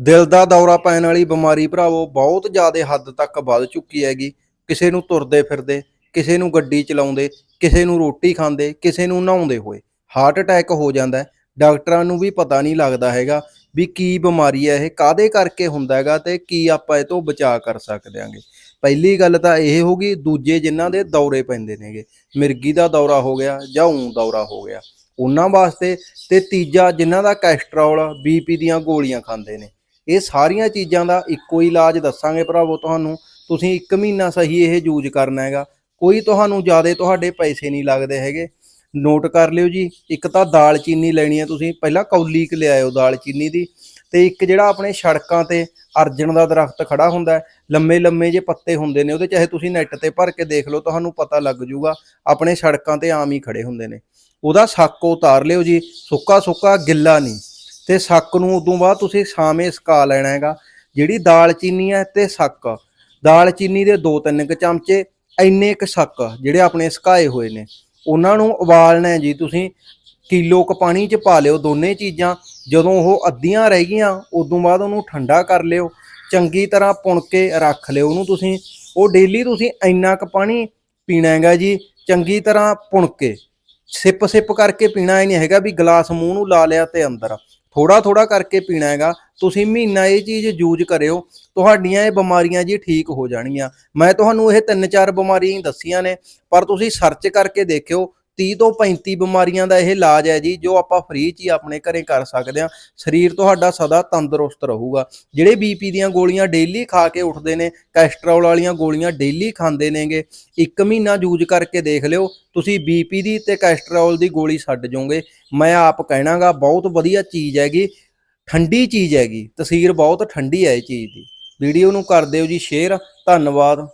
ਦਿਲ ਦਾ ਦੌਰਾ ਪੈਣ ਵਾਲੀ ਬਿਮਾਰੀ ਭਰਾਵੋ ਬਹੁਤ ਜ਼ਿਆਦਾ ਹੱਦ ਤੱਕ ਵੱਧ ਚੁੱਕੀ ਹੈਗੀ। ਕਿਸੇ ਨੂੰ ਤੁਰਦੇ ਫਿਰਦੇ, ਕਿਸੇ ਨੂੰ ਗੱਡੀ ਚਲਾਉਂਦੇ, ਕਿਸੇ ਨੂੰ ਰੋਟੀ ਖਾਂਦੇ, ਕਿਸੇ ਨੂੰ ਨਹਾਉਂਦੇ ਹੋਏ ਹਾਰਟ ਅਟੈਕ ਹੋ ਜਾਂਦਾ ਡਾਕਟਰਾਂ ਨੂੰ ਵੀ ਪਤਾ ਨਹੀਂ ਲੱਗਦਾ ਹੈਗਾ ਵੀ ਕੀ ਬਿਮਾਰੀ ਹੈ ਇਹ ਕਾਦੇ ਕਰਕੇ ਹੁੰਦਾ ਹੈਗਾ ਤੇ ਕੀ ਆਪਾਂ ਇਹ ਤੋਂ ਬਚਾਅ ਕਰ ਸਕਦੇ ਹਾਂਗੇ। ਪਹਿਲੀ ਗੱਲ ਤਾਂ ਇਹ ਹੋ ਗਈ, ਦੂਜੇ ਜਿਨ੍ਹਾਂ ਦੇ ਦੌਰੇ ਪੈਂਦੇ ਨੇਗੇ ਮਿਰਗੀ ਦਾ ਦੌਰਾ ਹੋ ਗਿਆ ਜਾਂ ਊਂ ਦੌਰਾ ਹੋ ਗਿਆ। ਉਹਨਾਂ ਵਾਸਤੇ ਤੇ ਤੀਜਾ ਜਿਨ੍ਹਾਂ ਦਾ ਕੈਸਟਰੋਲ ਬੀਪੀ ਦੀਆਂ ਗੋਲੀਆਂ ਖਾਂਦੇ ਨੇ। ਇਹ ਸਾਰੀਆਂ ਚੀਜ਼ਾਂ ਦਾ ਇੱਕੋ ਹੀ ਇਲਾਜ ਦੱਸਾਂਗੇ ਭਰਾਵੋ ਤੁਹਾਨੂੰ। ਤੁਸੀਂ 1 ਮਹੀਨਾ ਸਹੀ ਇਹ ਯੂਜ਼ ਕਰਨਾ ਹੈਗਾ। ਕੋਈ ਤੁਹਾਨੂੰ ਜ਼ਿਆਦਾ ਤੁਹਾਡੇ ਪੈਸੇ ਨਹੀਂ ਲੱਗਦੇ ਹੈਗੇ। ਨੋਟ ਕਰ ਲਿਓ ਜੀ, ਇੱਕ ਤਾਂ ਦਾਲ ਚੀਨੀ ਲੈਣੀ ਹੈ ਤੁਸੀਂ। ਪਹਿਲਾਂ ਕੌਲੀ ਕ ਲਿਆਇਓ ਦਾਲ ਚੀਨੀ ਦੀ। ਤੇ ਇੱਕ ਜਿਹੜਾ ਆਪਣੇ ਸੜਕਾਂ ਤੇ ਅਰਜਨ ਦਾ ਦਰਖਤ ਖੜਾ ਹੁੰਦਾ ਲੰਮੇ ਲੰਮੇ ਜੇ ਪੱਤੇ ਹੁੰਦੇ ਨੇ, ਉਹਦੇ ਚਾਹੇ ਤੁਸੀਂ ਨੈੱਟ ਤੇ ਭਰ ਕੇ ਦੇਖ ਲਓ, ਤੁਹਾਨੂੰ ਪਤਾ ਲੱਗ ਜੂਗਾ, ਆਪਣੇ ਸੜਕਾਂ ਤੇ ਆਮ ਹੀ ਖੜੇ ਹੁੰਦੇ ਨੇ। ਉਹਦਾ ਸੱਕ ਉਤਾਰ ਲਿਓ ਜੀ, ਸੁੱਕਾ ਸੁੱਕਾ ਗਿੱਲਾ ਨਹੀਂ। ਤੇ ਸੱਕ ਨੂੰ ਉਦੋਂ ਬਾਅਦ ਤੁਸੀਂ ਛਾਵੇਂ ਸਕਾ ਲੈਣਾ ਹੈਗਾ, ਜਿਹੜੀ ਦਾਲਚੀਨੀ ਹੈ ਤੇ ਸੱਕ। ਦਾਲਚੀਨੀ ਦੇ 2-3 ਕ ਚਮਚੇ, ਇੰਨੇ ਕ ਸੱਕ ਜਿਹੜੇ ਆਪਣੇ ਸਕਾਏ ਹੋਏ ਨੇ। ਉਹਨਾਂ ਨੂੰ ਉਬਾਲਣਾ ਜੀ ਤੁਸੀਂ, ਕਿਲੋ ਕ ਪਾਣੀ ਚ ਪਾ ਲਿਓ ਦੋਨੇ ਚੀਜ਼ਾਂ, ਜਦੋਂ ਉਹ ਅੱਧੀਆਂ ਰਹਿ ਗਈਆਂ, ਉਦੋਂ ਬਾਅਦ ਉਹਨੂੰ ਠੰਡਾ ਕਰ ਲਿਓ। ਚੰਗੀ ਤਰ੍ਹਾਂ ਪੁਣ ਕੇ ਰੱਖ ਲਿਓ ਉਹਨੂੰ ਤੁਸੀਂ। ਉਹ ਡੇਲੀ ਤੁਸੀਂ ਇੰਨਾ ਕ ਪਾਣੀ ਪੀਣਾ ਹੈਗਾ ਜੀ, ਚੰਗੀ ਤਰ੍ਹਾਂ ਪੁਣ ਕੇ। ਸਿਪ ਸਿਪ ਕਰਕੇ ਪੀਣਾ ਹੀ ਨਹੀਂ ਹੈਗਾ ਵੀ ਗਲਾਸ ਮੂੰਹ ਨੂੰ ਲਾ ਲਿਆ ਤੇ ਅੰਦਰ। ਥੋੜਾ ਥੋੜਾ ਕਰਕੇ ਪੀਣਾ ਹੈਗਾ, ਤੁਸੀਂ ਮਹੀਨਾ ਇਹ ਚੀਜ਼ ਯੂਜ਼ ਕਰਿਓ, ਤੁਹਾਡੀਆਂ ਇਹ ਬਿਮਾਰੀਆਂ ਜੀ ਠੀਕ ਹੋ ਜਾਣਗੀਆਂ। ਮੈਂ ਤੁਹਾਨੂੰ ਇਹ ਤਿੰਨ ਚਾਰ ਬਿਮਾਰੀਆਂ ਦੱਸੀਆਂ ਨੇ, ਪਰ ਤੁਸੀਂ ਸਰਚ ਕਰਕੇ ਦੇਖਿਓ 30 ਤੋਂ 35 ਬਿਮਾਰੀਆਂ ਦਾ ਇਹ ਇਲਾਜ ਹੈ ਜੀ, ਜੋ ਆਪਾਂ ਫ੍ਰੀ ਚ ਹੀ ਆਪਣੇ ਘਰੇ ਕਰ ਸਕਦੇ ਹਾਂ। ਸਰੀਰ ਤੁਹਾਡਾ ਸਦਾ ਤੰਦਰੁਸਤ ਰਹੂਗਾ। ਜਿਹੜੇ ਬੀਪੀ ਦੀਆਂ ਗੋਲੀਆਂ ਡੇਲੀ ਖਾ ਕੇ ਉੱਠਦੇ ਨੇ ਕੈਸਟਰੋਲ ਵਾਲੀਆਂ ਗੋਲੀਆਂ ਡੇਲੀ ਖਾਂਦੇ ਨੇਗੇ, ਇੱਕ ਮਹੀਨਾ ਯੂਜ਼ ਕਰਕੇ ਦੇਖ ਲਿਓ, ਤੁਸੀਂ ਬੀਪੀ ਦੀ ਤੇ ਕੈਸਟਰੋਲ ਦੀ ਗੋਲੀ ਛੱਡ ਜਾਓਗੇ। ਮੈਂ ਆਪ ਕਹਿਣਾਗਾ, ਬਹੁਤ ਵਧੀਆ ਚੀਜ਼ ਹੈਗੀ, ਠੰਡੀ ਚੀਜ਼ ਹੈਗੀ, ਤਸੀਰ ਬਹੁਤ ਠੰਡੀ ਹੈ ਇਹ ਚੀਜ਼ ਦੀ। ਵੀਡੀਓ ਨੂੰ ਕਰ ਦਿਓ ਜੀ ਸ਼ੇਅਰ ਧੰਨਵਾਦ।